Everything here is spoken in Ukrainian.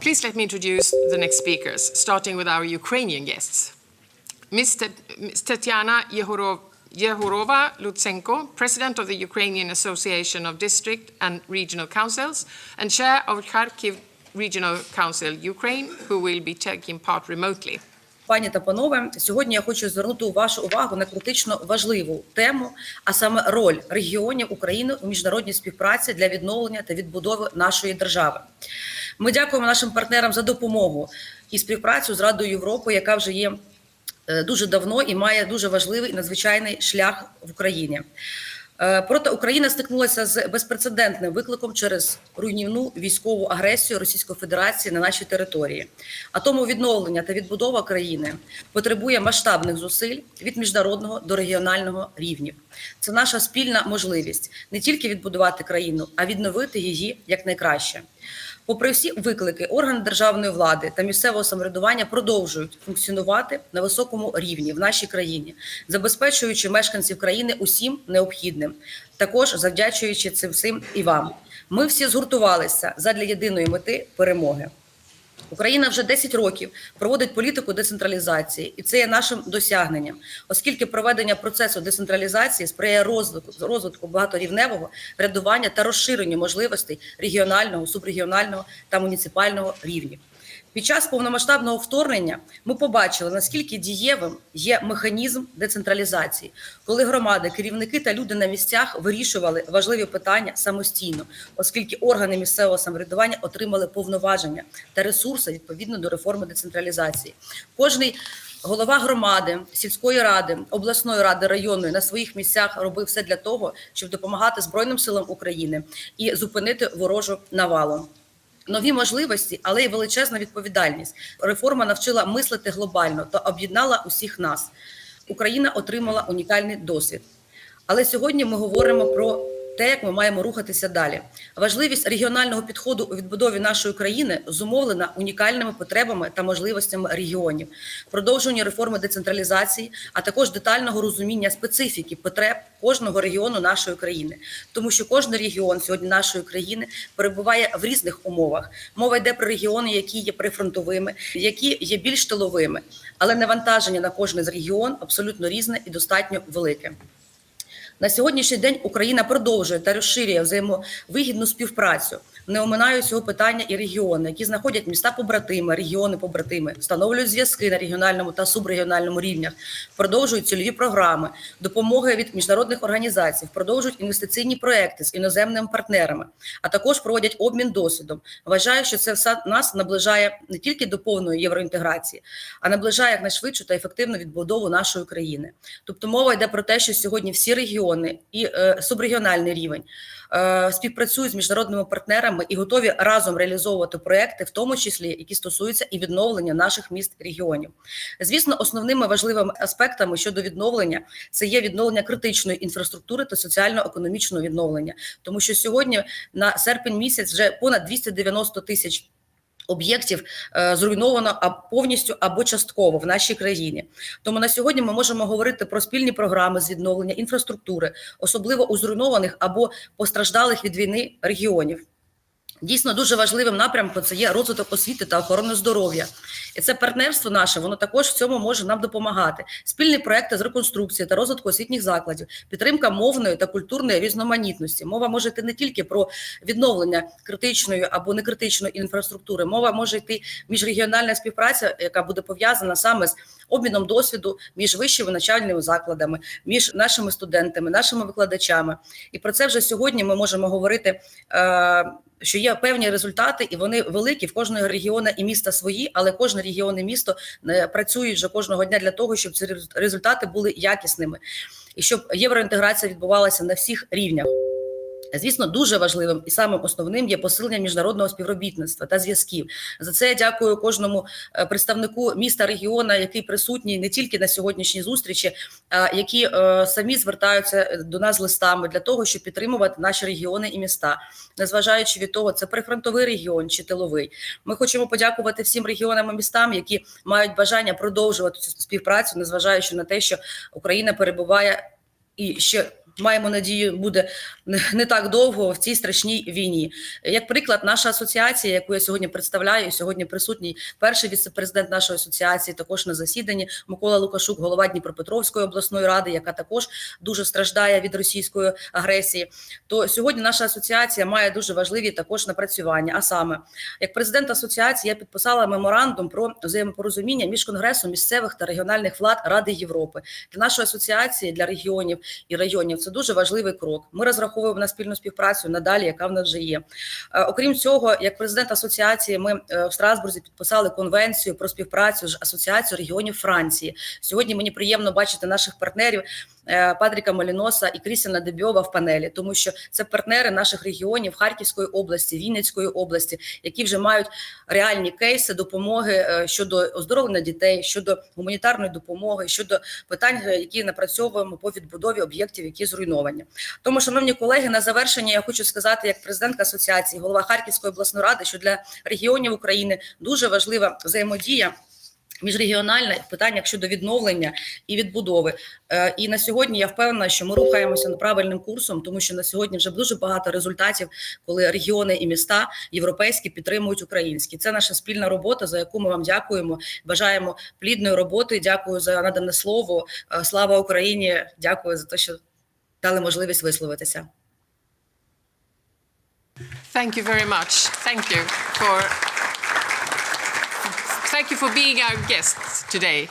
Please let me introduce the next speakers, starting with our Ukrainian guests. Ms. Tet- Ms. Tetiana Yehorov- Yehorova Lutsenko, President of the Ukrainian Association of District and Regional Councils and Chair of Kharkiv Regional Council, Ukraine, who will be taking part remotely. Пані та панове, сьогодні я хочу звернути вашу увагу на критично важливу тему, а саме роль регіонів України у міжнародній співпраці для відновлення та відбудови нашої держави. Ми дякуємо нашим партнерам за допомогу і співпрацю з Радою Європи, яка вже є е, дуже давно і має дуже важливий і надзвичайний шлях в Україні. Е, Проте Україна стикнулася з безпрецедентним викликом через руйнівну військову агресію Російської Федерації на нашій території. А тому відновлення та відбудова країни потребує масштабних зусиль від міжнародного до регіонального рівнів. Це наша спільна можливість не тільки відбудувати країну, а відновити її якнайкраще. Попри всі виклики, органи державної влади та місцевого самоврядування продовжують функціонувати на високому рівні в нашій країні, забезпечуючи мешканців країни усім необхідним, також завдячуючи цим всім і вам. Ми всі згуртувалися задля єдиної мети перемоги. Україна вже 10 років проводить політику децентралізації, і це є нашим досягненням, оскільки проведення процесу децентралізації сприяє розвитку, розвитку багаторівневого врядування та розширенню можливостей регіонального, субрегіонального та муніципального рівнів. Під час повномасштабного вторгнення ми побачили, наскільки дієвим є механізм децентралізації, коли громади, керівники та люди на місцях вирішували важливі питання самостійно, оскільки органи місцевого самоврядування отримали повноваження та ресурси відповідно до реформи децентралізації. Кожний голова громади, сільської ради, обласної ради, районної на своїх місцях робив все для того, щоб допомагати Збройним силам України і зупинити ворожу навалу. Нові можливості, але й величезна відповідальність. Реформа навчила мислити глобально та об'єднала усіх нас. Україна отримала унікальний досвід. Але сьогодні ми говоримо про те, як ми маємо рухатися далі. Важливість регіонального підходу у відбудові нашої країни зумовлена унікальними потребами та можливостями регіонів, продовження реформи децентралізації, а також детального розуміння специфіки потреб кожного регіону нашої країни, тому що кожен регіон сьогодні нашої країни перебуває в різних умовах. Мова йде про регіони, які є прифронтовими, які є більш тиловими, але навантаження на кожен з регіон абсолютно різне і достатньо велике. На сьогоднішній день Україна продовжує та розширює взаємовигідну співпрацю. Не оминають цього питання і регіони, які знаходять міста побратими, регіони побратими, встановлюють зв'язки на регіональному та субрегіональному рівнях, продовжують цільові програми, допомоги від міжнародних організацій, продовжують інвестиційні проекти з іноземними партнерами, а також проводять обмін досвідом. Вважаю, що це все нас наближає не тільки до повної євроінтеграції, а наближає якнайшвидшу та ефективну відбудову нашої країни. Тобто мова йде про те, що сьогодні всі регіони і е, субрегіональний рівень е, співпрацюють з міжнародними партнерами і готові разом реалізовувати проекти, в тому числі які стосуються і відновлення наших міст регіонів. Звісно, основними важливими аспектами щодо відновлення це є відновлення критичної інфраструктури та соціально-економічного відновлення, тому що сьогодні на серпень місяць вже понад 290 тисяч. Об'єктів е, зруйновано а повністю або частково в нашій країні. Тому на сьогодні ми можемо говорити про спільні програми з відновлення інфраструктури, особливо у зруйнованих або постраждалих від війни регіонів. Дійсно, дуже важливим напрямком це є розвиток освіти та охорони здоров'я. І це партнерство наше, воно також в цьому може нам допомагати. Спільні проекти з реконструкції та розвитку освітніх закладів, підтримка мовної та культурної різноманітності. Мова може йти не тільки про відновлення критичної або некритичної інфраструктури. Мова може йти міжрегіональна співпраця, яка буде пов'язана саме з обміном досвіду між вищими навчальними закладами, між нашими студентами, нашими викладачами. І про це вже сьогодні ми можемо говорити. Е, що є певні результати, і вони великі в кожного регіону і міста свої, але кожен регіон і місто е, працюють вже кожного дня для того, щоб ці результати були якісними, і щоб євроінтеграція відбувалася на всіх рівнях. Звісно, дуже важливим і самим основним є посилення міжнародного співробітництва та зв'язків. За це я дякую кожному е, представнику міста регіона, який присутній не тільки на сьогоднішній зустрічі, а які е, самі звертаються до нас листами для того, щоб підтримувати наші регіони і міста, незважаючи від того, це прифронтовий регіон чи тиловий. Ми хочемо подякувати всім регіонам і містам, які мають бажання продовжувати цю співпрацю, незважаючи на те, що Україна перебуває і ще маємо надію, буде не- так довго в цій страшній війні. Як приклад, наша асоціація, яку я сьогодні представляю, сьогодні присутній перший віце-президент нашої асоціації, також на засіданні Микола Лукашук, голова Дніпропетровської обласної ради, яка також дуже страждає від російської агресії. То сьогодні наша асоціація має дуже важливі також напрацювання. А саме, як президент асоціації, я підписала меморандум про взаємопорозуміння між конгресом місцевих та регіональних влад Ради Європи для нашої асоціації для регіонів і районів. Це дуже важливий крок. Ми розраховуємо на спільну співпрацю надалі, яка в нас вже є. Е, Окрім цього, як президент асоціації, ми е, в Страсбурзі підписали конвенцію про співпрацю з асоціацією регіонів Франції. Сьогодні мені приємно бачити наших партнерів Патріка Маліноса і Крістіна Дебьова в панелі, тому що це партнери наших регіонів Харківської області, Вінницької області, які вже мають реальні кейси допомоги е, щодо оздоровлення дітей, щодо гуманітарної допомоги, щодо питань, е, які напрацьовуємо по відбудові об'єктів, які зруйновані. Тому, шановні колеги, на завершення я хочу сказати, як президентка асоціації, голова Харківської обласної ради, що для регіонів України дуже важлива взаємодія. Міжрегіональна в питаннях щодо відновлення і відбудови. Е, І на сьогодні я впевнена, що ми рухаємося правильним курсом, тому що на сьогодні вже дуже багато результатів, коли регіони і міста європейські підтримують українські. Це наша спільна робота, за яку ми вам дякуємо. Бажаємо плідної роботи. Дякую за надане слово. Е, Слава Україні! Дякую за те, що дали можливість висловитися. Thank you very much. Thank you for thank you for being our guests today.